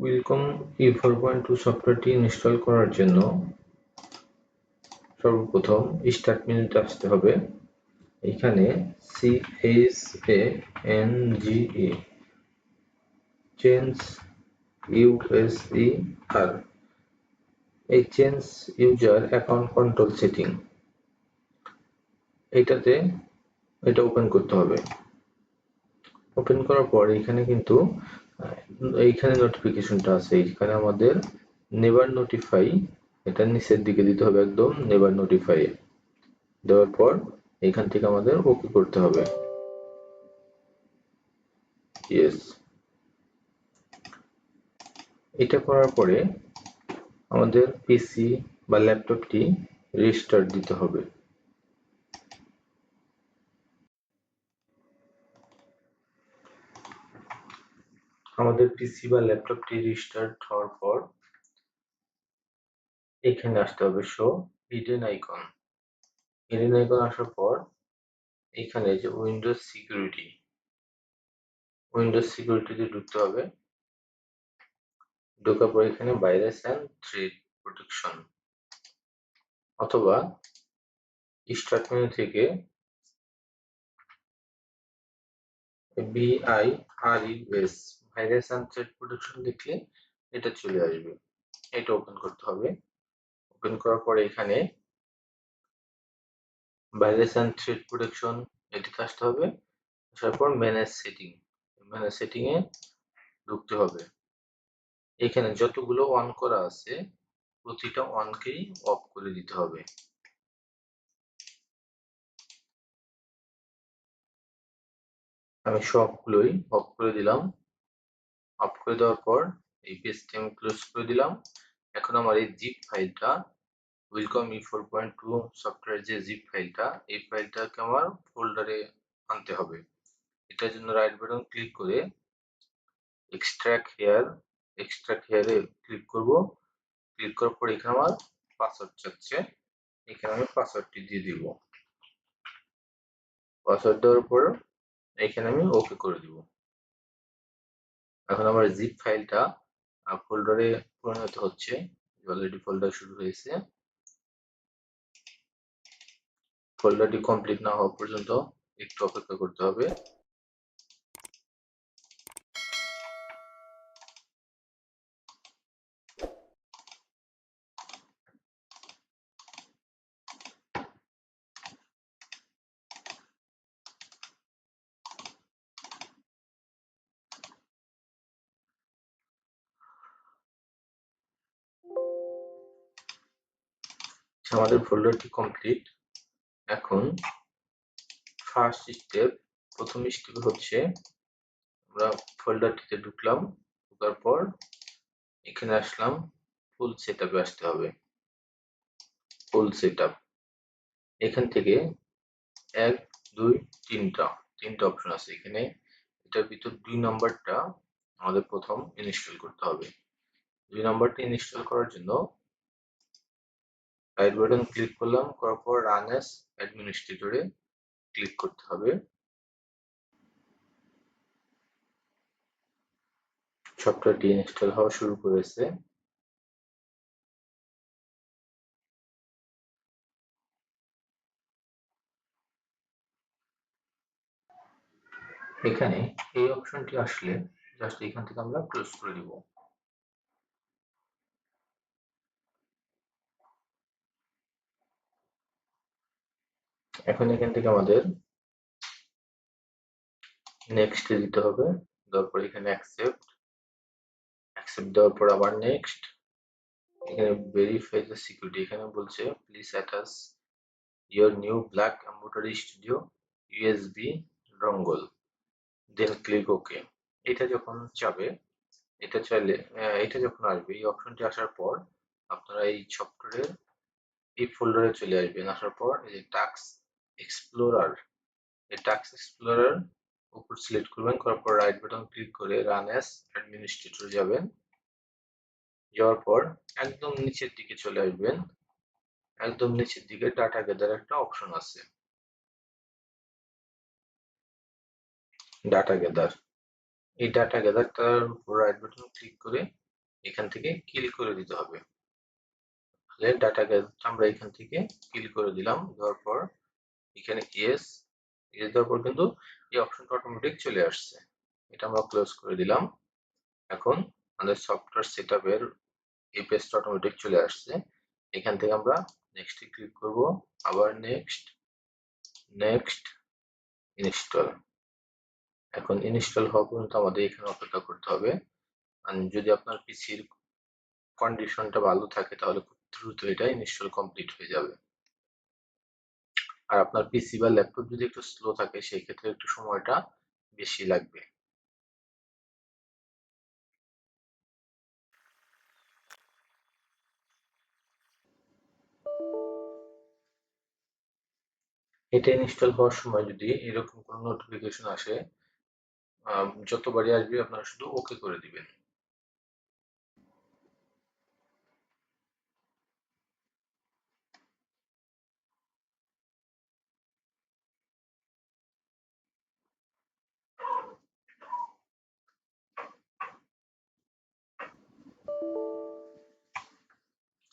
Wilcom E four point two সফটওয়্যারটি install করার জন্য সর্বপ্রথম স্টার্ট মেনুতে আসতে হবে। এখানে C H A N G E change USE R এই change user account control setting এটাতে এটা ওপেন করতে হবে। ওপেন করার পর এখানে কিন্তু এইখানে নোটিফিকেশনটা আছে। এইখানে আমাদের নেভার নোটিফাই এটা নিচের দিকে দিতে হবে একদম নেভার নোটিফাই দেওয়ার পর এখান থেকে আমাদের ওকে করতে হবে। ইয়েস এটা করার পরে আমাদের পিসি বা ল্যাপটপটি রিস্টার্ট দিতে হবে। আমাদের পিসি বা ল্যাপটপটি রিস্টার্ট হওয়ার পর এখানে আসতে হবে show hidden icon hidden icon আসার পর এখানে যে উইন্ডোজ সিকিউরিটি উইন্ডোজ সিকিউরিটিতে ঢুকতে হবে। ঢোকার পর এখানে ভাইরাস অ্যান্ড থ্রেড প্রোটেকশন অথবা স্টার্ট মেনু থেকে বিআই ভাইরাস অ্যান্ড থ্রেড প্রোটেকশন লিখলে এটা চলে আসবে। এটা ওপেন করতে হবে। ওপেন করার পরে এখানে ভাইরাস অ্যান্ড থ্রেড প্রোটেকশন এটিতে আসতে হবে। আসার পর ম্যানেজ সেটিং। ম্যানেজ সেটিং এ ঢুকতে হবে। এখানে যতগুলো অন করা আছে, প্রতিটা অনকেই অফ করে দিতে হবে। আমি সবগুলোই অফ করে দিলাম। অফ করে দেওয়ার পর এই পেজটি আমি ক্লোজ করে দিলাম। এখন আমার এই জিপ ফাইলটা Wilcom E four point two software যে জিপ ফাইলটা এই ফাইলটাকে আমার ফোল্ডারে আনতে হবে। এটার জন্য রাইট বাটন ক্লিক করে এক্সট্রাক্ট হেয়ার এক্সট্রাক্ট হেয়ারে ক্লিক করব। ক্লিক করার পর এখানে আমার পাসওয়ার্ড চাচ্ছে। এখানে আমি পাসওয়ার্ডটি দিয়ে দিব। পাসওয়ার্ড দেওয়ার পর এখানে আমি ওকে করে দিব। এখন আমার জিপ ফাইলটা ফোল্ডারে পরিণত হচ্ছে। অলরেডি ফোল্ডার শুরু হয়েছে। ফোল্ডারটি কমপ্লিট না হওয়া পর্যন্ত একটু অপেক্ষা করতে হবে। আমাদের ফোল্ডারটি কমপ্লিট এখন ফার্স্ট স্টেপ প্রথম স্টেপ হচ্ছে আমরা ফোল্ডারটিতে ঢুকলাম, ঢুকার পর এখানে আসলাম ফুল সেট আসতে হবে। ফুল সেট এখান থেকে এক, দুই, তিনটা তিনটা অপশন আছে এখানে। এটার ভিতর দুই নাম্বারটা আমাদের প্রথম ইনস্টল করতে হবে। দুই নম্বরটি ইনস্টল করার জন্য রাইট বাটন ক্লিক করলাম, করার পর রান অ্যাজ অ্যাডমিনিস্ট্রেটরে ক্লিক করতে হবে। সফটওয়্যারটি ইনস্টল হওয়া শুরু করেছে। এখানে এই অপশনটি আসলে জাস্ট এখান থেকে আমরা ক্লোজ করে দিব। এখন এখান থেকে আমাদের নেক্সট দিতে হবে। দেওয়ার পর এখানে অ্যাকসেপ্ট অ্যাকসেপ্ট দেওয়ার পর আবার নেক্সট এখানে ভেরিফাই দ্য সিকিউরিটি এখানে বলছে please attach your new black embroidery studio USB dongle. Then click okay এটা যখন যাবে এটা চাইলে এটা যখন আসবে, এই অপশনটি আসার পর আপনারা এই সফটওয়্যারের এই ফোল্ডারে চলে আসবেন। আসার পর এই যে টাস্ক এক্সপ্লোরার এই টাস্ক এক্সপ্লোরার উপর সিলেক্ট করবেন, করার পর রাইট বাটন ক্লিক করে রান অ্যাজ অ্যাডমিনিস্ট্রেটর যাবেন। যাওয়ার পর একদম নিচের দিকে চলে আসবেন। একদম নিচের দিকে ডাটা গেদার একটা অপশন আছে। ডাটা গেদার এই ডাটা গেদারটার উপর রাইট বাটন ক্লিক করে এখান থেকে কিল করে দিতে হবে। তাহলে ডাটাকে আমরা এখান থেকে কিল করে দিলাম। দেওয়ার পর এখানে ইয়েস ইয়েস দেওয়ার পর কিন্তু এই অপশনটা অটোমেটিক চলে আসছে। এটা আমরা ক্লোজ করে দিলাম। এখন আমাদের সফটওয়্যার সেট আপের এই পেজটা অটোমেটিক চলে আসছে। এখান থেকে আমরা নেক্সটে ক্লিক করব, আবার নেক্সট নেক্সট ইনস্টল এখন ইনস্টল হওয়া পর্যন্ত আমাদের এখানে অপেক্ষা করতে হবে। যদি আপনার পিসির কন্ডিশনটা ভালো থাকে তাহলে খুব দ্রুত এটা ইনস্টল কমপ্লিট হয়ে যাবে। আর আপনার পিসি বা ল্যাপটপ যদি একটু স্লো থাকে, সেই ক্ষেত্রে একটু সময়টা বেশি লাগবে। এটা ইনস্টল হওয়ার সময় যদি এরকম কোনো নোটিফিকেশন আসে যতবারই আসবে আপনারা শুধু ওকে করে দিবেন।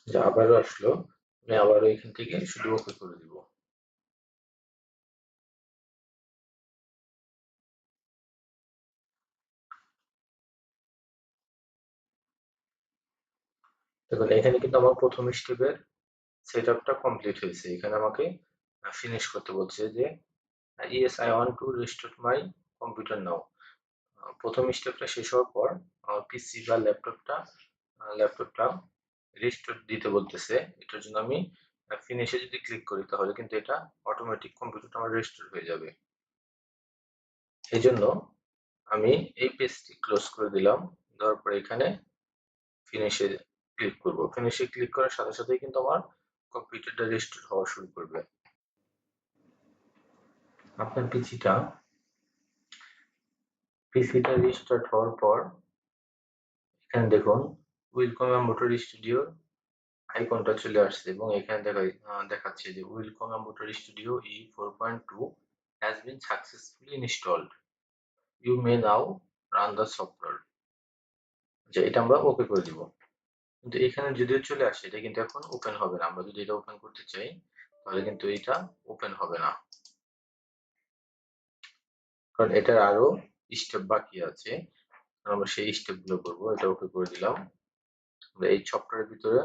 যে আবারও আসলো, আমি আবারও এখান থেকে শুধু ওকে করে দিব। দেখুন, এখানে কিন্তু আমার প্রথম স্টেপের সেট আপটা কমপ্লিট হয়েছে। এখানে আমাকে ফিনিশ করতে বলছে যে yes I want to restore my computer now প্রথম স্টেপটা শেষ হওয়ার পর আমার পিসি বা ল্যাপটপটা ল্যাপটপটা রিস্টোর দিতে বলতেছে। এটার জন্য আমি ফিনিশে যদি ক্লিক করি তাহলে কিন্তু এটা অটোমেটিক কম্পিউটারটা আমার রেস্টোর হয়ে যাবে। এই জন্য আমি এই পেজটি ক্লোজ করে দিলাম। দেওয়ার পরে এখানে ফিনিশে ক্লিক করব। ফিনিশে ক্লিক করার সাথে সাথেই কিন্তু আমার কম্পিউটারটা রেস্টোর হওয়া শুরু করবে। আপনার পিসিটা পিসিটা রিস্টার্ট হওয়ার পর এখানে দেখুন ওয়েলকাম মোটর স্টুডিওর আইকনটা চলে আসছে এবং এখানে দেখা দেখাচ্ছে যে Wilcom motor studio E four point two has been successfully installed you may now run the software যে এটা আমরা ওকে করে দিব। কিন্তু এখানে যদিও চলে আসে, এটা কিন্তু এখন ওপেন হবে না। আমরা যদি এটা ওপেন করতে চাই, তাহলে কিন্তু এটা ওপেন হবে না। কারণ এটার আরও স্টেপ বাকি আছে। আমরা সেই স্টেপগুলো করব, এটা ওকে করে দিলাম। এই সফটওয়্যারের ভিতরে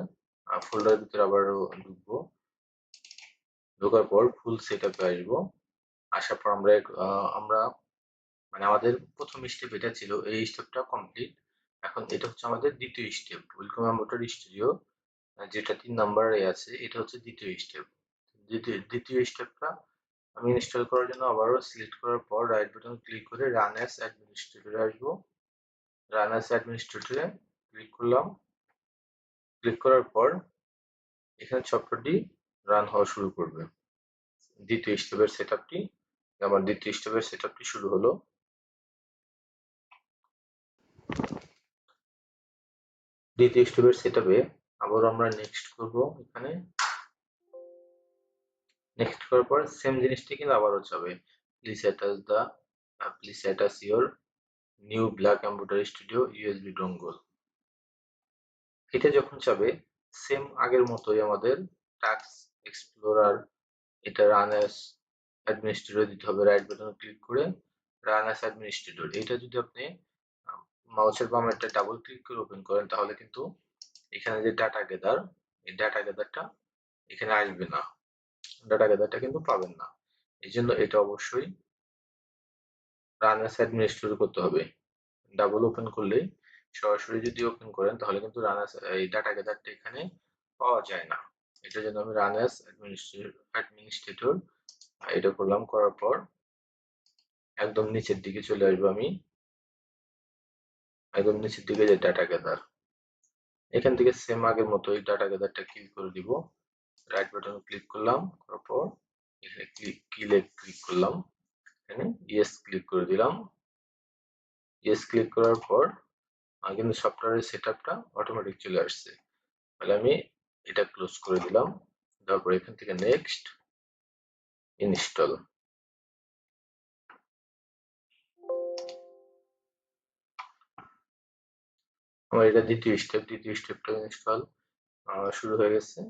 ফোল্ডারের ভিতরে আবার ঢুকবো। ঢোকার পর ফুল সেট আপে আসব। আসার পর আমরা আমরা মানে আমাদের প্রথম স্টেপ এটা ছিল, এই স্টেপটা কমপ্লিট এখন এটা হচ্ছে আমাদের দ্বিতীয় স্টেপ ওয়েলকাম মোটর স্টুডিও যেটা তিন নম্বরে আছে, এটা হচ্ছে দ্বিতীয় স্টেপ দ্বিতীয় দ্বিতীয় স্টেপটা আমি ইনস্টল করার জন্য আবারও সিলেক্ট করার পর রাইট বাটন ক্লিক করে রান অ্যাস অ্যাডমিনিস্ট্রেটরে আসব। রান অ্যাস অ্যাডমিনিস্ট্রেটরে ক্লিক করলাম। ক্লিক করার পর এখানে সফটওয়্যারটি রান হওয়া শুরু করবে। দ্বিতীয় স্টেপের সেট আপটি আমার দ্বিতীয় স্টেপের সেট আপটি শুরু হলো। দ্বিতীয় স্টেপের সেট আপে আবার আমরা নেক্সট করব এখানে। নেক্সট করার পর সেম জিনিসটি কিন্তু আবারও যাবে please attach the please attach your new black embroidery studio USB dongle এটা যখন যাবে সেম আগের মতোই আমাদের টাক্স এক্সপ্লোরার এটা রান অ্যাস অ্যাডমিনিস্ট্রেটর দিতে হবে। রাইট বাটন ক্লিক করে রান অ্যাস অ্যাডমিনিস্ট্রেটর এটা যদি আপনি মাউসের বামেরটা ডাবল ক্লিক করে ওপেন করেন, তাহলে কিন্তু এখানে যে ডাটা গেদার এই ডাটা গেদারটা এখানে আসবে না। ডাটা গেদারটা কিন্তু পাবেন না। এই জন্য এটা অবশ্যই রান অ্যাস অ্যাডমিনিস্ট্রেটর করতে হবে। ডাবল ওপেন করলেই সরাসরি যদি ওপেন করেন, তাহলে কিন্তু রানার্স এই ডাটা গেদারটা এখানে পাওয়া যায় না। এটার জন্য আমি রানার্স অ্যাডমিনিস্ট্রেটর এটা করলাম, করার পর একদম নিচের দিকে চলে আসব আমি। একদম নিচের দিকে যে ডাটা গ্যাদার এখান থেকে সেম আগের মতো এই ডাটা গ্যাদারটা ক্লিক করে দিব। রাইট বাটন ক্লিক করলাম, করার পর এখানে ক্লিক কিলে ক্লিক করলাম। এখানে ইয়েস ক্লিক করে দিলাম। ইয়েস ক্লিক করার পর কিন্তু সফটওয়্যারের সেট আপটা অটোমেটিক চলে আসছে। তাহলে আমি এটা ক্লোজ করে দিলাম, তারপর এখান থেকে নেক্সট ইনস্টল আমার এটা দ্বিতীয় স্টেপ দ্বিতীয় স্টেপটা ইনস্টল শুরু হয়ে গেছে।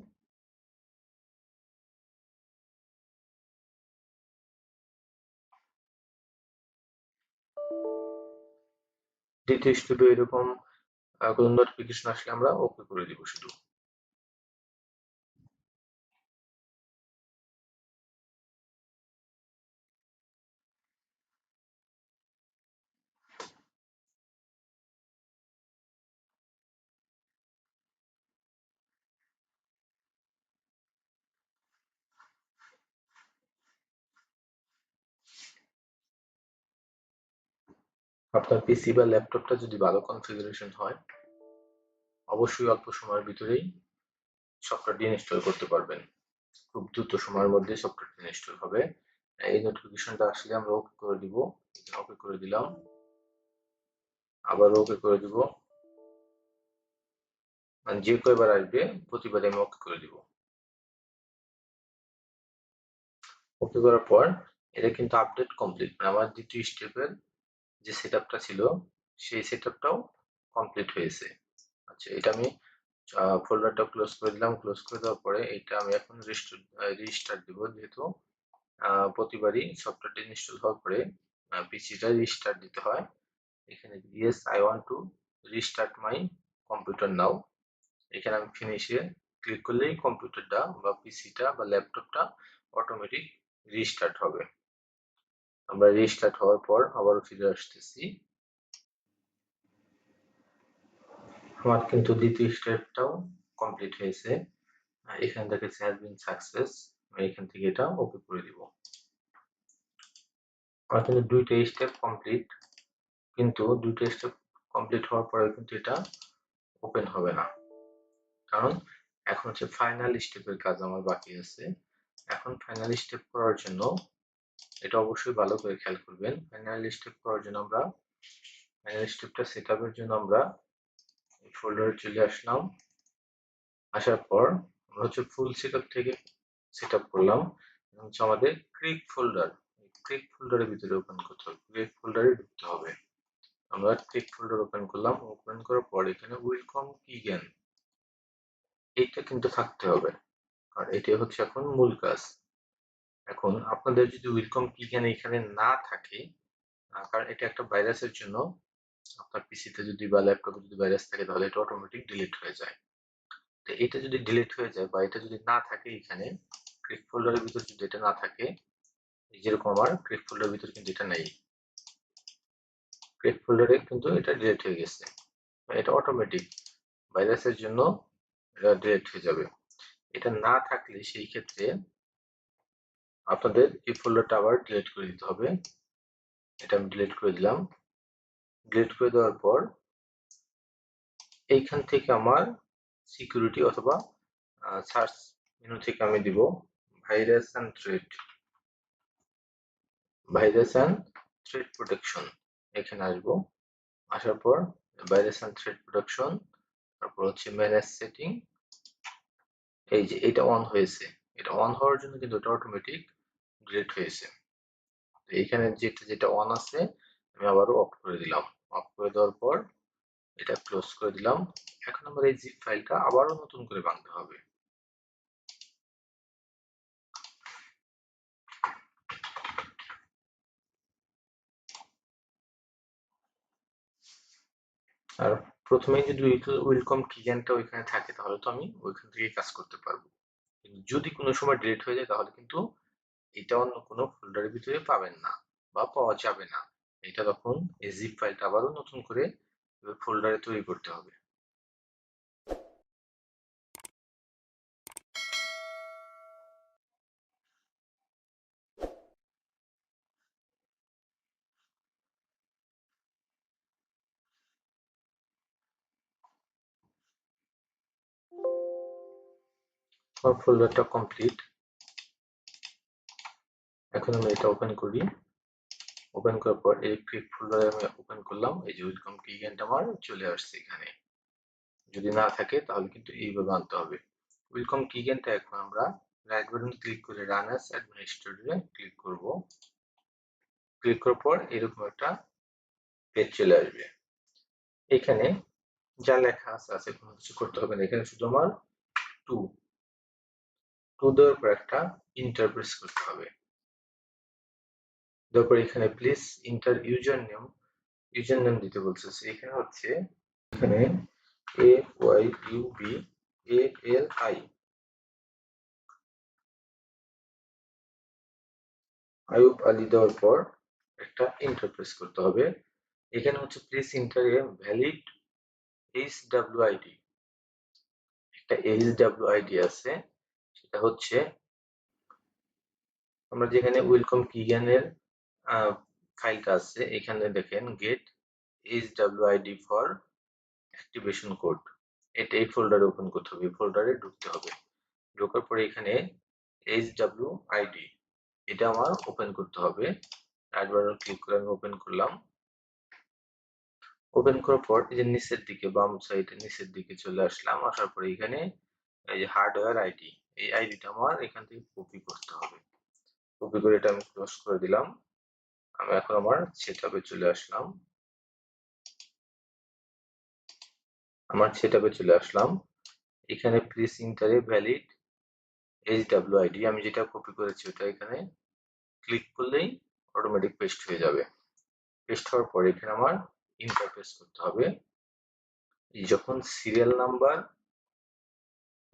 দ্বিতীয় স্টেপে এরকম কোনো নোটিফিকেশন আসলে আমরা ওকে করে দিব শুধু। আপনার পিসি বা ল্যাপটপটা যদি ভালো কনফিগারেশন হয়, অবশ্যই অল্প সময়ের ভিতরেই সফটওয়্যারটি ইনস্টল করতে পারবেন। খুব দ্রুত সময়ের মধ্যে সফটওয়্যারটি ইনস্টল হবে। এই নোটিফিকেশনটা আসলে আমরা ওকে করে দিব। ওকে করে দিলাম। আবার ওকে করে দিব। মানে যে কয়বার আসবে প্রতিবারে আমি ওকে করে দিব। ওকে করার পর, এটা কিন্তু আপডেট কমপ্লিট মানে আমার দ্বিতীয় স্টেপের যে সেট ছিল, সেই সেট কমপ্লিট হয়েছে। আচ্ছা এটা আমি ফোল্ডারটা ক্লোজ করে দিলাম। ক্লোজ করে দেওয়ার পরে এটা আমি এখন রিস্টার্ট দিব যেহেতু প্রতিবারই সফটওয়্যারটি ইনস্টল হওয়ার পরে পিসিটা রিস্টার্ট দিতে হয়। এখানে yes I want to restart my computer now এখানে আমি ফিনিশে ক্লিক করলেই কম্পিউটারটা বা পিসিটা বা ল্যাপটপটা অটোমেটিক রিস্টার্ট হবে। আমরা রিস্টার্ট হওয়ার পর আবার ফিরে আসতেছি। আমার কিন্তু দ্বিতীয় স্টেপটাও কমপ্লিট হয়েছে। এখান থেকে হ্যাজ বিন সাকসেস আমি এখান থেকে এটা ওকে করে দিব। আমার কিন্তু দুইটা স্টেপ কমপ্লিট কিন্তু দুইটা স্টেপ কমপ্লিট হওয়ার পরে কিন্তু এটা ওপেন হবে না। কারণ এখন হচ্ছে ফাইনাল স্টেপের কাজ আমার বাকি আছে। এখন ফাইনাল স্টেপ করার জন্য এটা অবশ্যই ভালো করে খেয়াল করবেন। ফাইনাল স্টেপ করার জন্য আমরা ফাইনাল স্টেপটা সেট আপের জন্য আমরা এই ফোল্ডারে চলে আসলাম। আসার পর আমরা হচ্ছে ফুল সেট থেকে সেট আপ করলাম হচ্ছে আমাদের ক্রিক ফোল্ডার ক্রিক ফোল্ডারের ভিতরে ওপেন করতে হবে। ক্রিক ফোল্ডারে ঢুকতে হবে। আমরা ক্রিক ফোল্ডার ওপেন করলাম। ওপেন করার পর এখানে ওয়েলকাম কি জ্ঞান এইটা কিন্তু থাকতে হবে। আর এটাই হচ্ছে এখন মূল কাজ। এখন আপনাদের যদি ওয়েলকাম কিজ্ঞান এখানে না থাকে কারণ এটা একটা ভাইরাসের জন্য, আপনার পিসিতে যদি বা ল্যাপটপে যদি ভাইরাস থাকে, তাহলে এটা অটোমেটিক ডিলিট হয়ে যায়। তো এটা যদি ডিলিট হয়ে যায় বা এটা যদি না থাকে এখানে ক্রিক ফোল্ডারের ভিতর যদি এটা না থাকে, যেরকম আমার ক্রিক ফোল্ডারের ভিতর কিন্তু এটা নেই। ক্রিক ফোল্ডারে কিন্তু এটা ডিলিট হয়ে গেছে। এটা অটোমেটিক ভাইরাসের জন্য এটা ডিলিট হয়ে যাবে। এটা না থাকলে সেই ক্ষেত্রে আপনাদের এই ফোল্ডারটা আবার ডিলিট করে দিতে হবে। এটা আমি ডিলিট করে দিলাম। ডিলিট করে দেওয়ার পর এইখান থেকে আমার সিকিউরিটি অথবা সার্চ মেনু থেকে আমি দিব virus and threat virus and threat protection এখানে আসব। আসার পর ভাইরাস অ্যান্ড থ্রেড প্রোটেকশন তারপর হচ্ছে ম্যানেজ সেটিং এই যে এটা অন হয়েছে। এটা অন হওয়ার জন্য কিন্তু এটা অটোমেটিক ডিলিট হয়েছে এইখানে যেটা যেটা অন আছে, আমি আবারও অফ করে দিলাম। অফ করে দেওয়ার পর এটা ক্লোজ করে দিলাম। এখন আমার এই জিপ ফাইলটা আবারও নতুন করে বাঁধতে হবে। আর প্রথমে যদি ওয়েলকাম কিজ্ঞানটা ওইখানে থাকে, তাহলে তো আমি ওইখান থেকে কাজ করতে পারব। যদি কোনো সময় ডিলিট হয়ে যায়, তাহলে কিন্তু এটা অন্য কোনো ফোল্ডারের ভিতরে পাবেন না বা পাওয়া যাবে না। এটা তখন এই জিপ ফাইলটা আবারও নতুন করে ফোল্ডারে তৈরি করতে হবে। ফোল্ডারটা কমপ্লিট এখন আমি এটা ওপেন করি। ওপেন করার পর এই ক্লিক ফোল্ডারে আমি ওপেন করলাম। এই যে ওয়েলকাম কিগেনটা আমার চলে আসছে এখানে। যদি না থাকে তাহলে কিন্তু এইভাবে আনতে হবে। ওয়েলকাম কিগেনটা এখন আমরা রাইট বাটন ক্লিক করে রান অ্যাজ অ্যাডমিনিস্ট্রেটরে ক্লিক করব। ক্লিক করার পর এরকম একটা পেজ চলে আসবে। এখানে যা লেখা আছে আছে, কোনো কিছু করতে হবে না। এখানে শুধু আমার টু টু দেওয়ার পর একটা ইন্টারপ্রেস করতে হবে। তারপর এখানে please enter user name user name দিতে বলছে এখানে হচ্ছে, এখানে A Y U B A L I Ayub Ali দেওয়ার পর একটা ইন্টারপ্রেস করতে হবে। এখানে হচ্ছে please enter a valid H W ID একটা এইচ ডাব্লিউ আইডি আছে, সেটা হচ্ছে, আমরা যেখানে ওয়েলকাম কিগানের ফাইলটা আছে। এখানে দেখেন get H W ID for activation code এটা এই ফোল্ডারে ওপেন করতে হবে। ফোল্ডারে ঢুকতে হবে। ঢোকার পরে এখানে এইচ ডাব্লিউ আইডি এটা আমার ওপেন করতে হবে। রাইট ক্লিক করে আমি ওপেন করলাম। ওপেন করার পর এই যে নিচের দিকে, বাম সাইডে নিচের দিকে চলে আসলাম। আসার পরে এখানে এই যে হার্ডওয়্যার আইডি এই আইডিটা আমার এখান থেকে কপি করতে হবে। কপি করে এটা আমি ক্লোজ করে দিলাম। আমি এখন আমার সেটআপে চলে আসলাম। আমার সেটআপে চলে আসলাম। এখানে প্লিজ ইন্টারে ভ্যালিড এইচ ডাব্লিউ আইডি আমি যেটা কপি করেছি ওটা এখানে ক্লিক করলেই অটোমেটিক পেস্ট হয়ে যাবে। পেস্ট হওয়ার পরে এখানে আমার ইন্টারফেস করতে হবে। যখন সিরিয়াল নাম্বার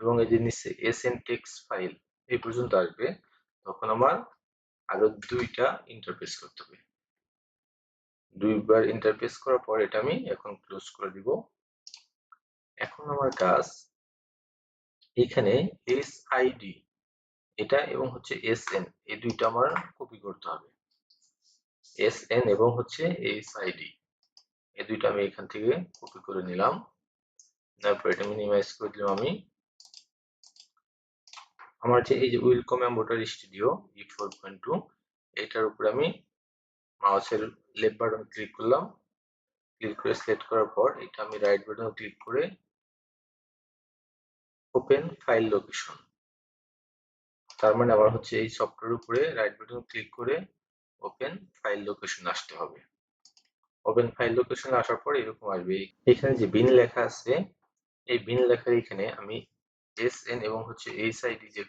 এবং এই যে নিচে এস এন টেক্স ফাইল এই পর্যন্ত আসবে, তখন আমার আরও দুইটা ইন্টারফেস করতে হবে। দুইবার ইন্টারফেস করার পর এটা আমি এখন ক্লোজ করে দিব। এখন আমার কাজ এখানে এস আইডি এটা এবং হচ্ছে এস এন এই দুইটা আমার কপি করতে হবে। এস এন এবং হচ্ছে এস আইডি এই দুইটা আমি এখান থেকে কপি করে নিলাম। তারপর এটা মিনিমাইজ করে দিলাম আমি। আমার যে এই যে Wilcom embroidery studio E four point two এটার উপরে আমি মাউসের লেফট বাটন ক্লিক করলাম। ক্লিক করে সিলেক্ট করার পর, এটা আমি রাইট বাটন ক্লিক করে ওপেন ফাইল লোকেশন তার মানে আমার হচ্ছে এই সফটওয়্যার উপরে রাইট বাটন ক্লিক করে ওপেন ফাইল লোকেশন আসতে হবে। ওপেন ফাইল লোকেশন আসার পর এরকম আসবে। এখানে যে বিন লেখা আছে, এই বিন লেখার এখানে আমি এস এন এবং হচ্ছে এইচ আইডি যে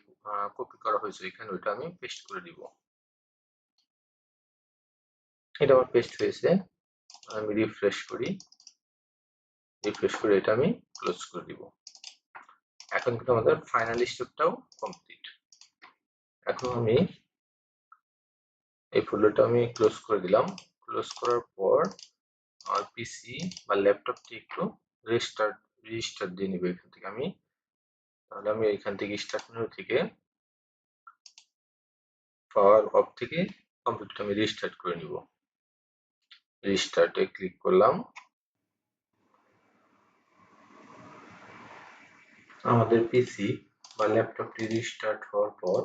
কপি করা হয়েছে এখানে, ওইটা আমি পেস্ট করে দিব। এটা আমার পেস্ট হয়েছে। আমি রিফ্রেশ করি। রিফ্রেশ করে এটা আমি ক্লোজ করে দিব। এখন কিন্তু আমাদের ফাইনাল স্টেপটাও কমপ্লিট এখন আমি এই ফোল্ডারটা আমি ক্লোজ করে দিলাম। ক্লোজ করার পর আমার পিসি বা ল্যাপটপটি একটু রেস্টার্ট রেজিস্টার দিয়ে নিবে এখান থেকে। আমি তাহলে আমি এখান থেকে স্টার্ট থেকে পাওয়ার অফ থেকে কম্পিউটার আমি রিস্টার্ট করে নিব। রিস্টার্টে ক্লিক করলাম। আমাদের পিসি বা ল্যাপটপটি রিস্টার্ট হওয়ার পর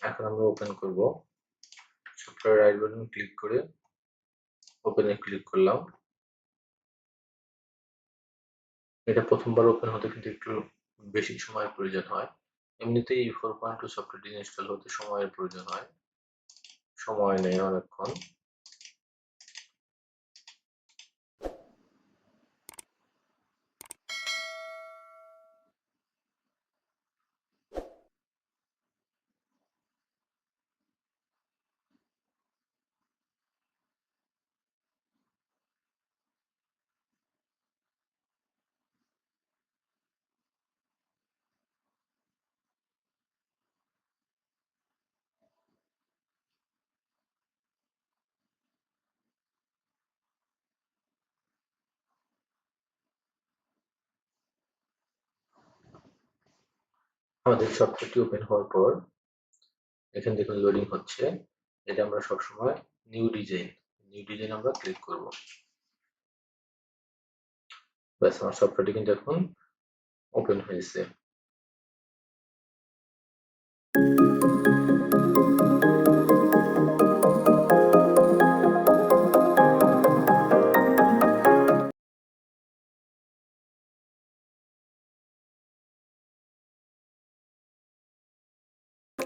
এখন আমরা ওপেন করব। সফটওয়্যার রাইট বাটন ক্লিক করে ওপেনে ক্লিক করলাম। এটা প্রথমবার ওপেন হতে কিন্তু একটু বেশি সময়ের প্রয়োজন হয়। এমনিতেই ফোর পয়েন্ট টু সফটওয়্যারটি ইনস্টল হতে সময়ের প্রয়োজন হয়। সময় নেয় অনেকক্ষণ। আমাদের সফটওয়্যারটি ওপেন হওয়ার পর, এখানে দেখুন লোডিং হচ্ছে। এটা আমরা সবসময় নিউ ডিজাইন নিউ ডিজাইন আমরা ক্লিক করব। ব্যাস, আমার সফটওয়্যারটি কিন্তু এখন ওপেন হয়েছে।